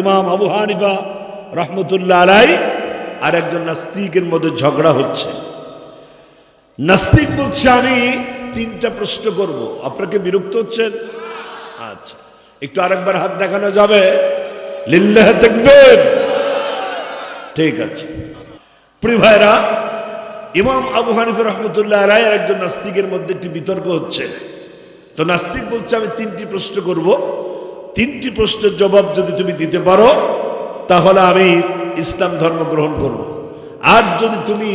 ইমাম আবু হানিফা রহমতুল্লাহ আলাই আর একজন নাস্তিকের মধ্যে ঝগড়া হচ্ছে। নাস্তিক বলছে, আমি তিনটা প্রশ্ন করব। আপনাকে বিরক্ত হচ্ছেন? আচ্ছা একটু আরেকবার হাত দেখানো যাবে? লিল্লাহ দেখবেন ঠিক আছে। প্রিয় ভাইরা ইমাম আবু হানিফ রহমতুল্লাহ আলাই আর একজন নাস্তিকের মধ্যে একটি বিতর্ক হচ্ছে। তো নাস্তিক বলছে, আমি তিনটি প্রশ্ন করব। তিনটি প্রশ্নের জবাব যদি তুমি দিতে পারো, তাহলে আমি ইসলাম ধর্ম গ্রহণ করব। আর যদি তুমি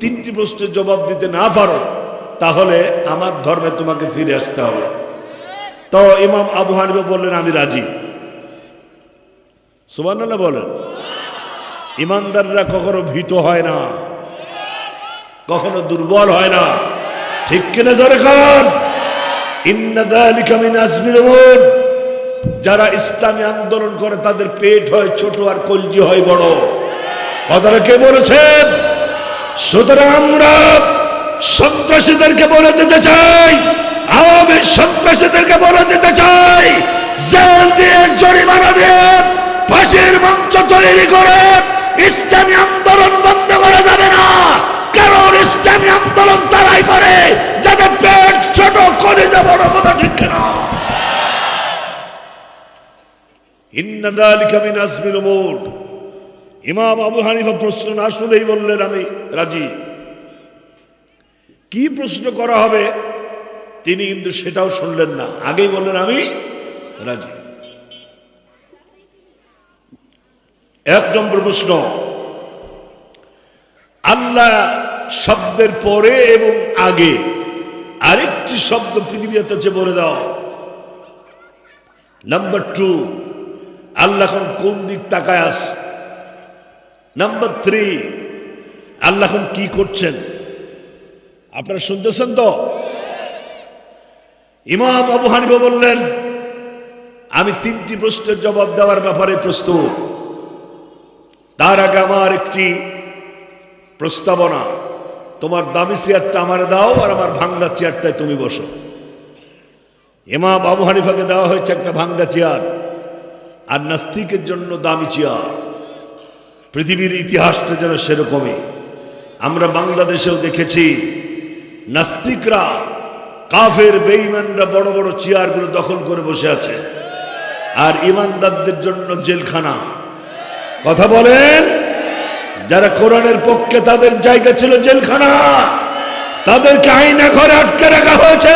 তিনটি প্রশ্নের জবাব দিতে না পারো, তাহলে আমার ধর্মে তোমাকে ফিরে আসতে হবে। তো ইমাম আবু হানিফা বললেন, আমি রাজি। সুবহানাল্লাহ বলেন, ইমানদাররা কখনো ভীত হয় না, কখনো দুর্বল হয় না। ঠিক কিনা জোরে খান ইন্নাদা যালিকা মিন আজমিল উমুর। যারা ইসলামী আন্দোলন করে, তাদের পেট হয় ছোট আর কলজি হয় বড়। কথাটা কে বলেছেন? সুতরাং আমরা সন্ত্রাসীদেরকে বলে দিতে চাই, আওয়ামী সন্ত্রাসীদেরকে বলে দিতে চাই, জেল দিয়ে জরিমানা দিয়ে ফাঁসির মঞ্চ তৈরি করে ইসলামী আন্দোলন বন্ধ করা যাবে না। কারণ ইসলামী আন্দোলন তারাই করে, যাদের পেট ছোট করে যাব কথা ঠিক না ইন্না যালিকা মিন আজমিল উমুর ইমাম আবু হানিফা প্রশ্ন না শুনেই বললেন, আমি রাজি। কি প্রশ্ন করা হবে? তিনি কিন্তু সেটাও শুনলেন না। আগেই বললেন, আমি রাজি। এক নম্বর প্রশ্ন, আল্লাহ শব্দের পরে এবং আগে আরেকটি শব্দ পৃথিবীতে বলে দাও। নাম্বার টু আল্লাহ এখন কোন দিক তাকায় আস? নাম্বার থ্রি আল্লাহ এখন কি করছেন? আপনারা শুনতেছেন তো? ইমাম আবু হানিফা বললেন, আমি তিনটি প্রশ্নের জবাব দেওয়ার ব্যাপারে প্রস্তুত। তার আগে আমার একটি প্রস্তাবনা, তোমার দামি চেয়ারটা আমারে দাও আর আমার ভাঙ্গা চেয়ারটায় তুমি বসো। ইমাম আবু হানিফাকে দেওয়া হয়েছে একটা ভাঙ্গা চেয়ার। আর নাস্তিকের জন্য দামি চেয়ার। পৃথিবীর ইতিহাসটা যেন সেরকমই। আমরা বাংলাদেশেও দেখেছি, নাস্তিকরা, কাফের বেইমানরা বড় বড় চেয়ারগুলো দখল করে বসে আছে। আর ইমানদারদের জন্য জেলখানা। কথা বলেন? যারা কোরআনের পক্ষে তাদের জায়গা ছিল জেলখানা। তাদেরকে আইনা ঘরে আটকে রাখা হয়েছে।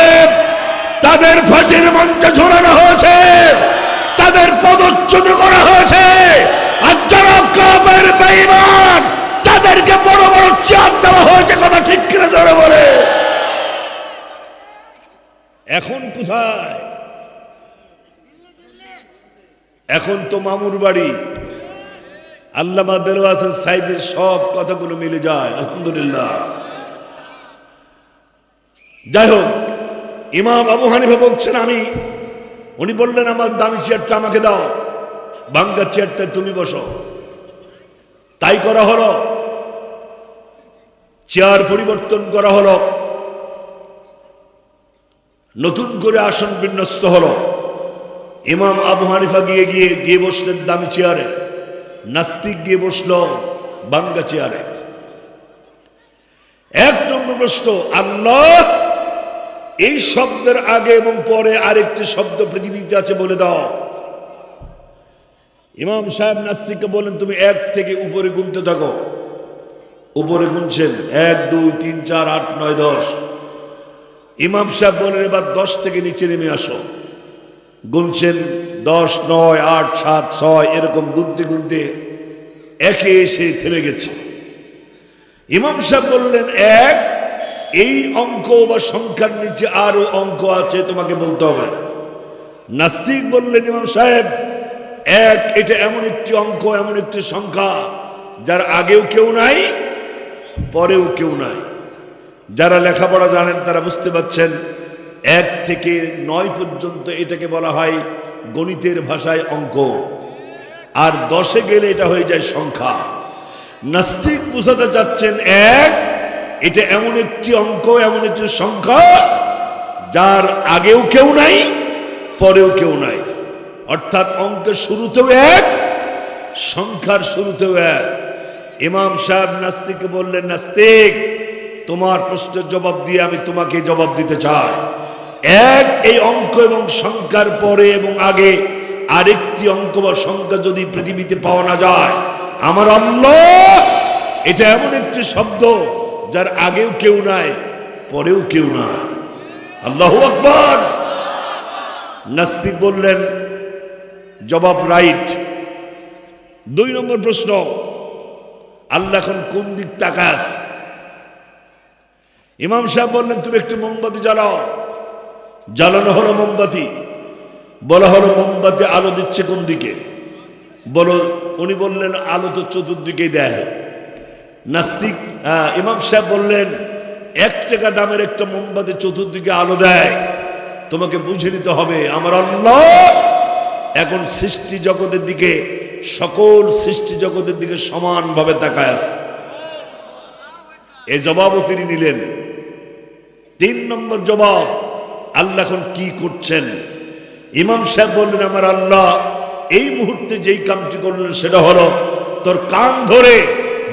তাদের ফাঁসির মঞ্চে ঝোলানো হয়েছে। তাদের পদচ্যুত করা হয়েছে। আর যারা কাপের বেঈমান, তাদেরকে বড় বড় চেয়ার দেওয়া হয়েছে কথা ঠিক কিনা ধরে বলে। এখন কোথায়? এখন তো মামুর বাড়ি। আল্লামা দেলোয়াসের সাইদের সব কথাগুলো মিলে যায়, আলহামদুলিল্লাহ। যাই হোক, ইমাম আবু হানিফা বলছেন, আমি উনি বললেন, আমার দামি চেয়ারটা আমাকে দাও। বাঙ্গা চেয়ারটা তুমি বসো। তাই করা হলো। চেয়ার পরিবর্তন করা হলো। নতুন করে আসন বিন্যস্ত হলো। ইমাম আবু হানিফা গিয়ে গিয়ে গিয়ে বসলেন দামি চেয়ারে নাস্তিক গিয়ে বসল বাঙ্গা চেয়ারে এক নম্বর প্রশ্ন, আল্লাহ এই শব্দের আগে এবং পরে আরেকটি শব্দ পৃথিবীতে আছে বলে দাও। ইমাম সাহেব নাস্তিককে বলেন, তুমি এক থেকে উপরে গুনতে থাকো। উপরে গুনছেন। এক, দুই, তিন, চার, আট, নয়, দশ। ইমাম সাহেব বলেন, এবার দশ থেকে নিচে নেমে আসো। গুনছেন দশ, নয়, আট, সাত, ছয়, এরকম গুনতে গুনতে একে এসে থেমে গেছে। ইমাম সাহেব বললেন, এক এই অঙ্ক বা সংখ্যার নিচে আরও অঙ্ক আছে, তোমাকে বলতে হবে। নাস্তিক বললেন ইমাম সাহেব, এক, এটা এমন একটি অঙ্ক এমন একটি সংখ্যা, যার আগেও কেউ নাই, পরেও কেউ নাই। যারা লেখাপড়া জানেন তারা বুঝতে পাচ্ছেন এক থেকে নয় পর্যন্ত এটাকে বলা হয় গণিতের ভাষায় অঙ্ক আর দশে গেলে এটা হয়ে যায় সংখ্যা। নাস্তিক বুঝাতে চাচ্ছেন এক এটা এমন একটি অঙ্ক, এমন একটি সংখ্যা যার আগেও কেউ নাই, পরেও কেউ নাই। অর্থাৎ অঙ্কের শুরুতেও এক, সংখ্যার শুরুতেও এক। ইমাম সাহেব নাস্তিককে বললেন, নাস্তিক, তোমার প্রশ্নের জবাব দিয়ে আমি তোমাকে জবাব দিতে চাই। এক, এই অঙ্ক এবং সংখ্যার পরে এবং আগে আরেকটি অঙ্ক বা সংখ্যা যদি পৃথিবীতে পাওয়া না যায়, আমার আল্লাহ, এটা এমন একটি শব্দ যার আগেও কেউ নাই, পরেও কেউ নাই। আল্লাহ আকবর। নাস্তিক বললেন, জবাব রাইট। দুই নম্বর প্রশ্ন, আল্লাহ এখন কোন দিক তাকাস? ইমাম সাহেব বললেন, তুমি একটু মোমবাতি জ্বালাও। জ্বালানো হলো মোমবাতি, বলা হলো মোমবাতি আলো দিচ্ছে কোন দিকে? বলো, উনি বললেন, আলো তো চতুর্দিকে দেয়। নাস্তিক আহ, ইমাম সাহেব বললেন এক টাকা দামের একটা মোমবাতি চতুর্দিকে আলো দেয়। তোমাকে বুঝে নিতে হবে আমার আল্লাহ এখন সৃষ্টি জগতের দিকে সকল সৃষ্টি জগতের দিকে সমানভাবে তাকায় আছে। এই জবাবও তিনি নিলেন। তিন নম্বর জবাব আল্লাহ এখন কি করছেন? ইমাম সাহেব বললেন আমার আল্লাহ এই মুহূর্তে যেই কামটি করলেন সেটা হলো তোর কান ধরে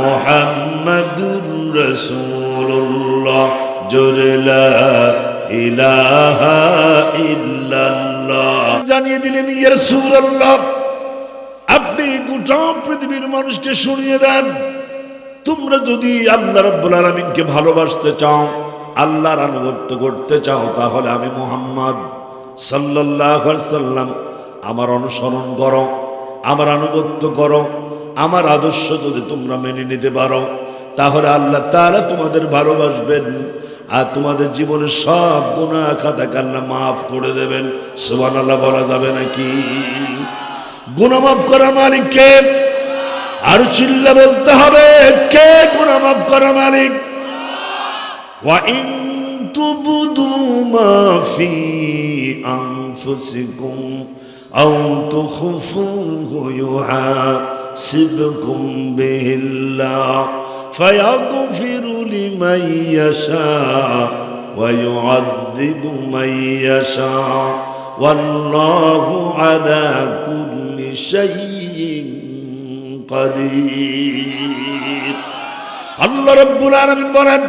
মুহাম্মাদুর রাসূলুল্লাহ, জোরে লা ইলাহা জানিয়ে দিলেন, ইয়া রাসূলুল্লাহ, আপনি গোটা পৃথিবীর মানুষকে শুনিয়ে দেন। তোমরা যদি আল্লাহ রব্বুল আলমিনকে ভালোবাসতে চাও, আল্লাহর আনুগত্য করতে চাও, তাহলে আমি মোহাম্মদ সাল্লাহ সাল্লাম, আমার অনুসরণ করো, আমার আনুগত্য করো। আমার আদর্শ যদি তোমরা মেনে নিতে পারো তাহলে আল্লাহ তারা তোমাদের ভালোবাসবেন আর তোমাদের জীবনের সব গুণা খাতা কান্না মাফ করে দেবেন সুবান আল্লাহ বলা যাবে নাকি গুণা মাফ করা মালিককে আর চিল্লা বলতে হবে কে গুণা মাফ করা মালিক وإن تبدوا ما في أنفسكم أو تخفوه يحاسبكم به الله فيغفر لمن يشاء ويعذب من يشاء والله على كل شيء قدير আল্লাহ রব্বুল আলামিন বলেন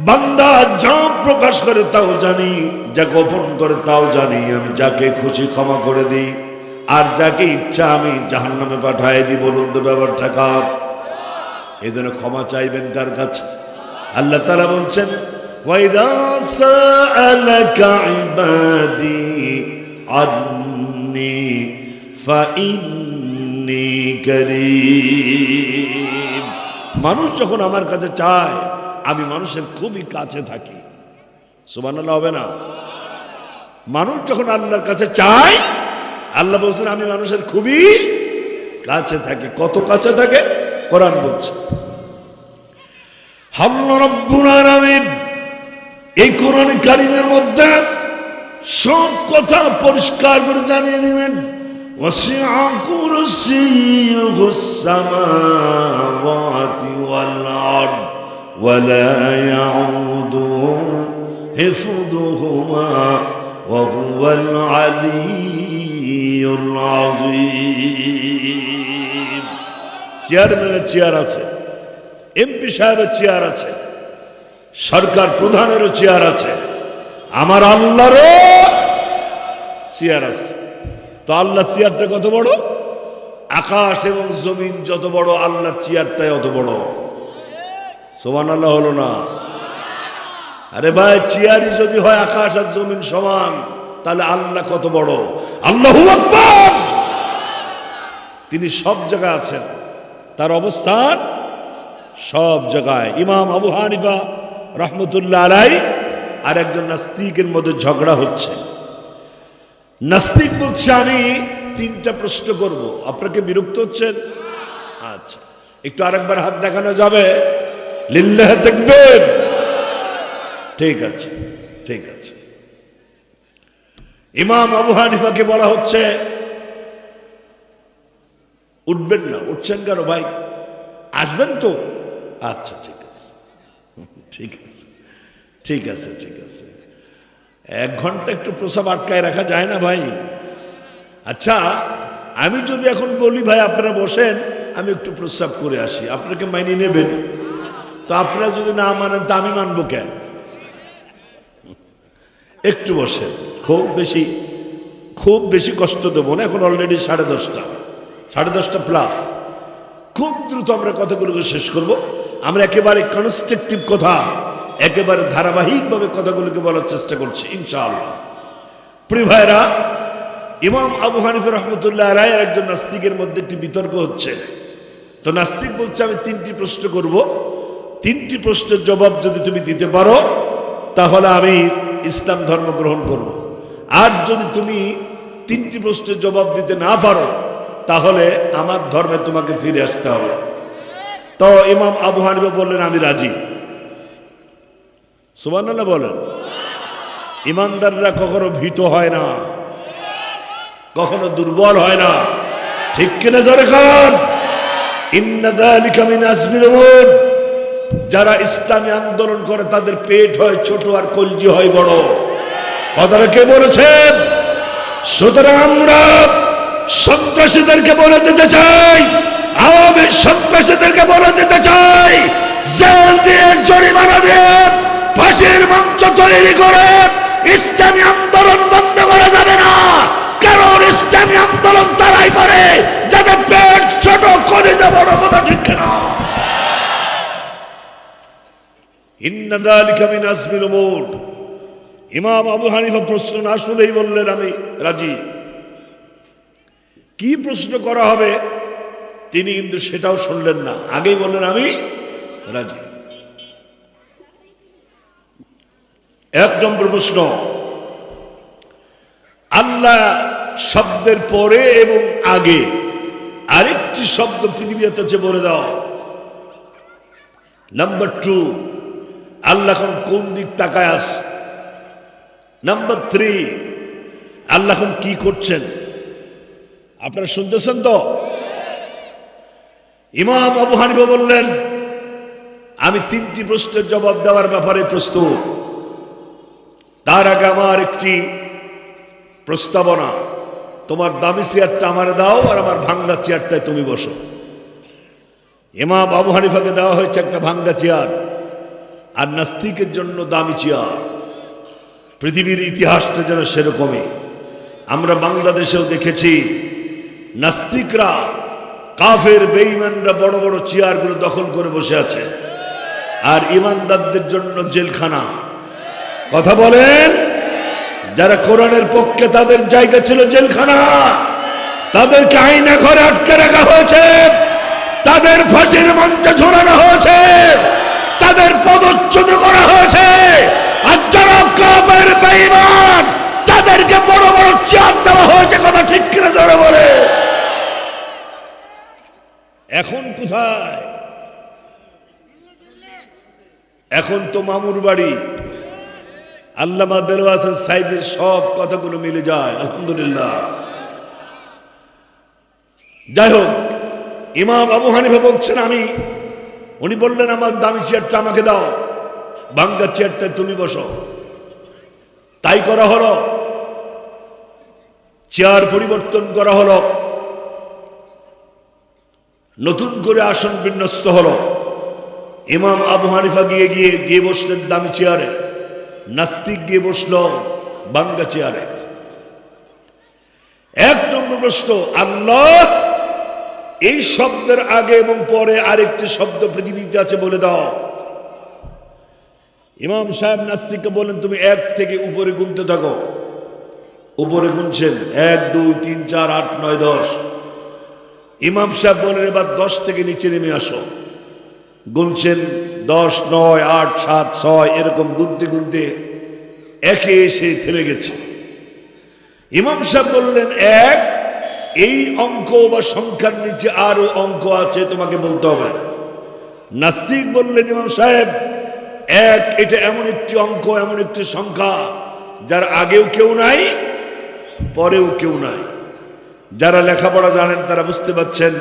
বান্দা যা প্রকাশ করে তাও জানি যা গোপন করে তাও জানি আমি যাকে খুশি ক্ষমা করে দিই আর যাকে ইচ্ছা আমি জাহান নামে পাঠাই দিই, বলুন তো ব্যাপারটা কার? এই জন্য ক্ষমা চাইবেন কার কাছে? আল্লাহ তারা বলছেন মানুষ যখন আমার কাছে চায়, আমি মানুষের খুবই কাছে থাকি। সুবান হবে না? মানুষ যখন আল্লাহর কাছে চায় আল্লাহ বলছেন আমি মানুষের খুবই কাছে থাকি কত কাছে থাকে কোরআন বলছে হাল্লা রব্বুল আলামিন এই কোরআন কারিমের মধ্যে সব কথা পরিষ্কার করে জানিয়ে দিবেন وسع كرسيه السماوات والأرض ولا يعوده حفظهما وهو العلي العظيم চেয়ারম্যানের চেয়ার আছে এমপি সাহেবের চেয়ার আছে, সরকার প্রধানেরও চেয়ার আছে, আমার আল্লাহরও চেয়ার আছে। তো আল্লাহ চেয়ারটা কত বড়? আকাশ এবং জমিন যত বড় আল্লাহ চেয়ারটাই অত বড়। সমান আল্লাহ হলো না? আরে ভাই চেয়ারই যদি হয় আকাশ আর জমিন সমান। তাহলে আল্লাহ কত বড়? আল্লাহ তিনি সব জায়গায় আছেন। তার অবস্থান সব জায়গায়। ইমাম আবু হানিফা রহমতুল্লাহ আলাই আর একজন নাস্তিকের মধ্যে ঝগড়া হচ্ছে। নাস্তিক বলছে, আমি তিনটা প্রশ্ন করব। আপনাকে বিরক্ত হচ্ছেন? আচ্ছা একটু আরেকবার হাত দেখানো যাবে? লিল্লাহ দেখবেন ঠিক আছে ঠিক আছে। ইমাম আবু হানিফাকে বলা হচ্ছে, উঠবেন না, উঠছেন কেন ভাই? আসবেন তো? আচ্ছা ঠিক আছে ঠিক আছে ঠিক আছে ঠিক আছে। এক ঘণ্টা একটু প্রসাব আটকায় রাখা যায় না ভাই? আচ্ছা আমি যদি এখন বলি, ভাই, আপনারা বসেন, আমি একটু প্রস্রাব করে আসি, আপনাকে মাইনে নেবেন। তো আপনারা যদি না মানেন, তা আমি মানবো কেন? একটু বসেন। খুব বেশি খুব বেশি কষ্ট দেবো না, এখন অলরেডি সাড়ে দশটা। সাড়ে দশটা প্লাস খুব দ্রুত আমরা কথাগুলোকে শেষ করব। আমরা একেবারে কনস্ট্রাকটিভ কথা, একেবারে ধারাবাহিকভাবে কথাগুলোকে বলার চেষ্টা করছি, ইনশাআল্লাহ। প্রিয় ভাইরা ইমাম আবু হানিফুর রহমতুল্লাহ রায়ের একজন নাস্তিকের মধ্যে একটি বিতর্ক হচ্ছে। তো নাস্তিক বলছে, আমি তিনটি প্রশ্ন করব। তিনটি প্রশ্নের জবাব যদি তুমি দিতে পারো, তাহলে আমি ইসলাম ধর্ম গ্রহণ করব। আর যদি তুমি তিনটি প্রশ্নের জবাব দিতে না পারো, তাহলে আমার ধর্মে তোমাকে ফিরে আসতে হবে। তো ইমাম আবু হানিফা বললেন, আমি রাজি। সুবহানাল্লাহ বলেন, ইমানদাররা কখনো ভীত হয় না, কখনো দুর্বল হয় না। ঠিক কিনা? জোরে খান যারা ইসলামী আন্দোলন করে, তাদের পেট হয় ছোট আর কলজি হয় বড়। কে বলেছেন সুতরাং আমরা সন্ত্রাসীদেরকে বলে দিতে চাই, আওয়ামী সন্ত্রাসীদেরকে বলে দিতে চাই, জেল দিয়ে জরিমানা দিয়ে ফাঁসির মঞ্চ তৈরি করে ইসলামী আন্দোলন বন্ধ করা যাবে না। কারণ ইসলামী আন্দোলন তারাই করে, যাদের পেট ছোট করে যাব কথা ঠিক না ইন্নাদালিকা মিন আজমিল উমুর। ইমাম আবু হানিফা প্রশ্ন না শুনেই বললেন, আমি রাজি। কি প্রশ্ন করা হবে? তিনি কিন্তু সেটাও শুনলেন না। আগেই বললেন, আমি রাজি। এক নম্বর প্রশ্ন, আল্লাহ শব্দের পরে এবং আগে আরেকটি শব্দ পৃথিবীতে আছে বলে দাও। নাম্বার টু আল্লাহ এখন কোন দিক তাকায় আস নাম্বার থ্রি আল্লাহ এখন কি করছেন? আপনারা শুনতেছেন তো? ইমাম আবু হানিফা বললেন, আমি তিনটি প্রশ্নের জবাব দেওয়ার ব্যাপারে প্রস্তুত। তার আগে আমার একটি প্রস্তাবনা, তোমার দামি চেয়ারটা আমারে দাও আর আমার ভাঙ্গা চেয়ারটায় তুমি বসো। ইমাম আবু হানিফাকে দেওয়া হয়েছে একটা ভাঙ্গা চেয়ার, আর নাস্তিকের জন্য দামি চেয়ার। পৃথিবীর ইতিহাসটা যেন সেরকমই। আমরা বাংলাদেশেও দেখেছি, নাস্তিকরা, কাফের বেইমানরা বড় বড় চেয়ারগুলো দখল করে বসে আছে। আর ইমানদারদের জন্য জেলখানা। কথা বলেন? যারা কোরআনের পক্ষে তাদের জায়গা ছিল জেলখানা। তাদেরকে আইনা ঘরে আটকে রাখা হয়েছে। তাদের ফাঁসির মঞ্চে ঝোলানো হয়েছে। তাদের পদচ্যুত করা হয়েছে। কাপের বেঈমান তাদেরকে বড় বড় দেওয়া হয়েছে কথা ঠিক বলে। এখন কোথায়? এখন তো মামুর বাড়ি। আল্লামা সাইদের সব কথাগুলো মিলে যায়, আলহামদুলিল্লাহ। যাই হোক, ইমাম আবু হানিফা বলছেন, আমি উনি বললেন, আমার দামি চেয়ারটা আমাকে দাও। বাঙ্গা চেয়ারটায় তুমি বসো। তাই করা হলো। চেয়ার পরিবর্তন করা হলো। নতুন করে আসন বিন্যস্ত হলো। ইমাম আবু হানিফা গিয়ে গিয়ে গিয়ে বসলেন দামি চেয়ারে। নাস্তিক গিয়ে বসল বাঙ্গা চেয়ারে। এক নম্বর প্রশ্ন, আল্লাহ এই শব্দের আগে এবং পরে আরেকটি শব্দ পৃথিবীতে আছে বলে দাও। ইমাম সাহেব নাস্তিককে বলেন, তুমি এক থেকে উপরে গুনতে থাকো। উপরে গুনছেন, এক, দুই, তিন, চার, আট, নয়, দশ। ইমাম সাহেব বলেন, এবার দশ থেকে নিচে নেমে আসো। গুনছেন, দশ, নয়, আট, সাত, ছয়, এরকম গুনতে গুনতে একে এসে থেমে গেছে। ইমাম সাহেব বললেন, এক, এই অঙ্ক বা সংখ্যার নিচে আরও অঙ্ক আছে, তোমাকে বলতে হবে। নাস্তিক বললেন, ইমাম সাহেব এক, এটা এমন একটি অঙ্ক, এমন একটি সংখ্যা, যার আগেও কেউ নাই, পরেও কেউ নাই। যারা লেখাপড়া জানেন তারা বুঝতে পাচ্ছেন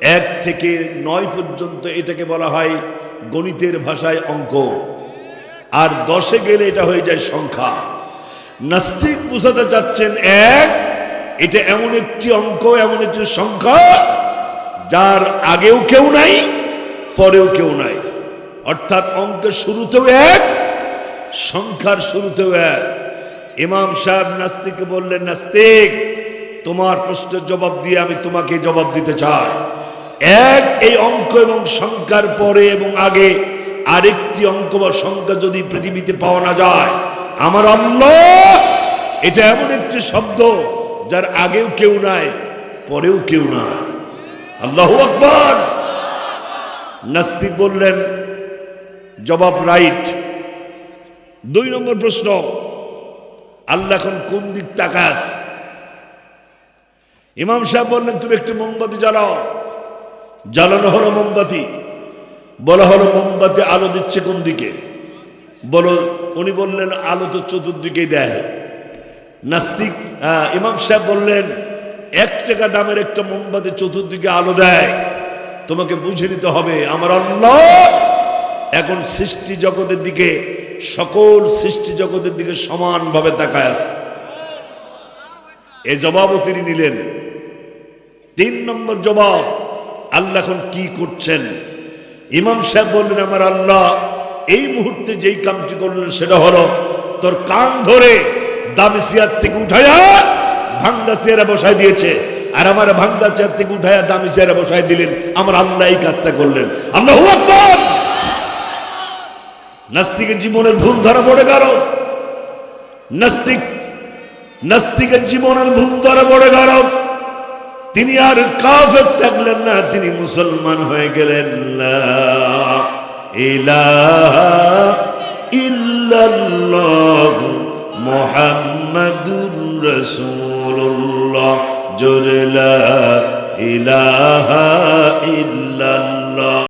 এক থেকে নয় পর্যন্ত এটাকে বলা হয় গণিতের ভাষায় অঙ্ক। আর দশে গেলে এটা হয়ে যায় সংখ্যা। নাস্তিক বুঝাতে চাচ্ছেন এক, এটা এমন একটি অঙ্ক, এমন একটি সংখ্যা, যার আগেও কেউ নাই, পরেও কেউ নাই। অর্থাৎ অঙ্কের শুরুতেও এক, সংখ্যার শুরুতেও এক। ইমাম সাহেব নাস্তিককে বললেন, নাস্তিক, তোমার প্রশ্নের জবাব দিয়ে আমি তোমাকে জবাব দিতে চাই। এক, এই অঙ্ক এবং সংখ্যার পরে এবং আগে আরেকটি অঙ্ক বা সংখ্যা যদি পৃথিবীতে পাওয়া না যায়, আমার আল্লাহ, এটা এমন একটি শব্দ যার আগেও কেউ নাই, পরেও কেউ নাই। আল্লাহ আকবর। নাস্তিক বললেন জবাব রাইট। দুই নম্বর প্রশ্ন, আল্লাহ এখন কোন দিক তাকাস? ইমাম সাহেব বললেন, তুমি একটু মোমবাতি জ্বালাও। জ্বালানো হলো মোমবাতি, বলা হলো মোমবাতি আলো দিচ্ছে কোন দিকে? বলো, উনি বললেন, আলো তো চতুর্দিকে দেয়। নাস্তিক ইমাম সাহেব বললেন, এক টাকা দামের একটা মোমবাতি চতুর্দিকে আলো দেয়। তোমাকে বুঝে নিতে হবে, আমার আল্লাহ এখন সৃষ্টি জগতের দিকে, সকল সৃষ্টি জগতের দিকে সমানভাবে তাকায় আছে। এ জবাবও তিনি নিলেন। তিন নম্বর জবাব, আল্লাহ এখন কি করছেন? ইমাম সাহেব বললেন, আমার আল্লাহ, এই মুহূর্তে যেই কামটি করলেন সেটা হলো, তোর কান ধরে দামি চেয়ার থেকে উঠাইয়া ভাঙ্গা চেয়ারে বসাই দিয়েছে, আর আমার ভাঙ্গা চেয়ার থেকে উঠাইয়া দামি চেয়ারে বসাই দিলেন। আমার আল্লাহ এই কাজটা করলেন। আল্লাহ নাস্তিকের জীবনের ভুল ধরা পড়ে গেল। নাস্তিক নাস্তিকের জীবনের ভুল ধরা পড়ে গেল। তিনি আর কাফের থাকলেন না, তিনি মুসলমান হয়ে গেলেন। মুহাম্মাদুর রাসূলুল্লাহ। জোরে লা ইলাহা ইল্লাল্লাহ।